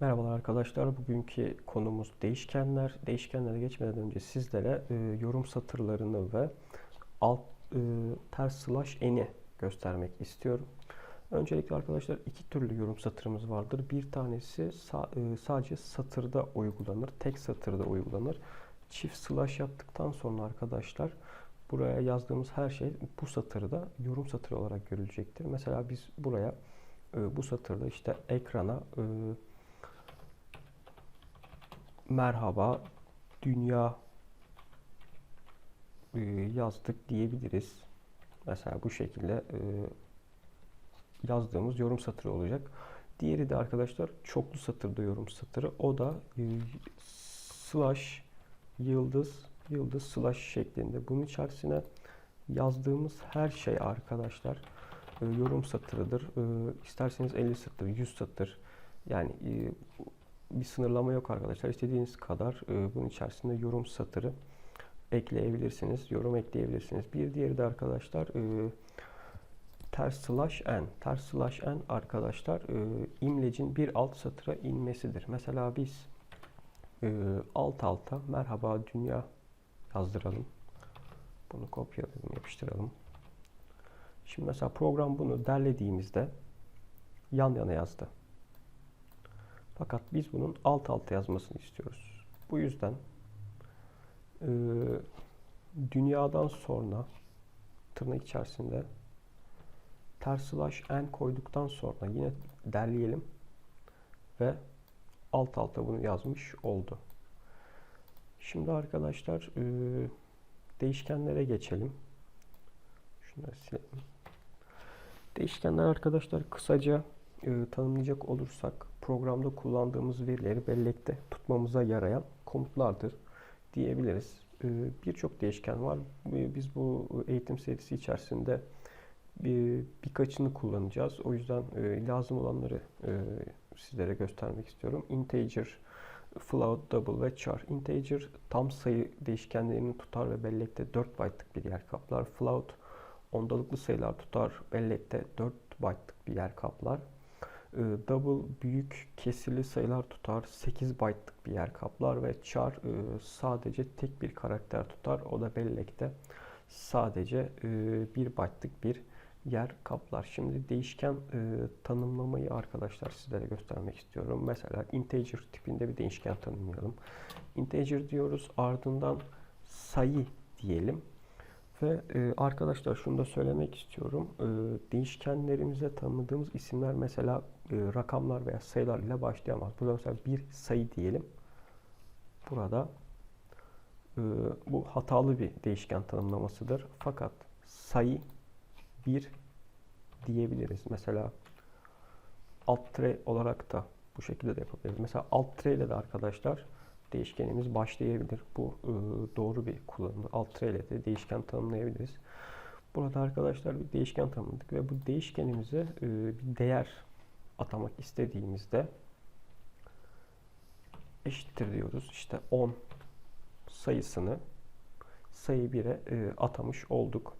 Merhabalar arkadaşlar. Bugünkü konumuz değişkenler. Değişkenlere geçmeden önce sizlere e, yorum satırlarını ve alt e, ters slash eni göstermek istiyorum. Öncelikle arkadaşlar iki türlü yorum satırımız vardır. Bir tanesi sa- e, sadece satırda uygulanır. Tek satırda uygulanır. Çift slash yaptıktan sonra arkadaşlar buraya yazdığımız her şey bu satırda yorum satırı olarak görülecektir. Mesela biz buraya e, bu satırda işte ekrana e, merhaba dünya e, yazdık diyebiliriz. Mesela bu şekilde e, yazdığımız yorum satırı olacak. Diğeri de arkadaşlar çoklu satırda yorum satırı. O da e, slash yıldız yıldız slash şeklinde. Bunun içerisine yazdığımız her şey arkadaşlar e, yorum satırıdır. E, isterseniz 50 satır, 100 satır yani e, bir sınırlama yok arkadaşlar. İstediğiniz kadar e, bunun içerisinde yorum satırı ekleyebilirsiniz. Yorum ekleyebilirsiniz. Bir diğeri de arkadaşlar e, ters slash n. Ters slash n arkadaşlar e, imlecin bir alt satıra inmesidir. Mesela biz e, alt alta merhaba dünya yazdıralım. Bunu kopyalayalım, yapıştıralım. Şimdi mesela program bunu derlediğimizde yan yana yazdı. Fakat biz bunun alt alta yazmasını istiyoruz. Bu yüzden e, dünyadan sonra tırnak içerisinde ters slash n koyduktan sonra yine derleyelim ve alt alta bunu yazmış oldu. Şimdi arkadaşlar e, değişkenlere geçelim. Şunları silelim. Değişkenler arkadaşlar kısaca e, tanımlayacak olursak programda kullandığımız verileri bellekte tutmamıza yarayan komutlardır diyebiliriz. E, Birçok değişken var. E, Biz bu eğitim serisi içerisinde bir, birkaçını kullanacağız. O yüzden e, lazım olanları e, sizlere göstermek istiyorum. Integer, float, double ve char. Integer tam sayı değişkenlerini tutar ve bellekte 4 byte'lık bir yer kaplar. Float ondalıklı sayılar tutar, bellekte 4 byte'lık bir yer kaplar. E, double büyük kesirli sayılar tutar, 8 byte'lık bir yer kaplar ve char e, sadece tek bir karakter tutar. O da bellekte sadece e, 1 byte'lık bir yer kaplar. Şimdi değişken e, tanımlamayı arkadaşlar sizlere göstermek istiyorum. Mesela integer tipinde bir değişken tanımlayalım. Integer diyoruz ardından sayı diyelim. Ve e, arkadaşlar şunu da söylemek istiyorum. E, değişkenlerimize tanımladığımız isimler mesela e, rakamlar veya sayılar ile başlayamaz. Burada mesela bir sayı diyelim. Burada e, bu hatalı bir değişken tanımlamasıdır. Fakat sayı 1 diyebiliriz. Mesela alt tire olarak da bu şekilde de yapabiliriz. Mesela alt tire ile de arkadaşlar değişkenimiz başlayabilir. Bu e, doğru bir kullanımdır. Alt tire ile de değişken tanımlayabiliriz. Burada arkadaşlar bir değişken tanımladık ve bu değişkenimize e, bir değer atamak istediğimizde eşittir diyoruz. İşte 10 sayısını sayı 1'e e, atamış olduk.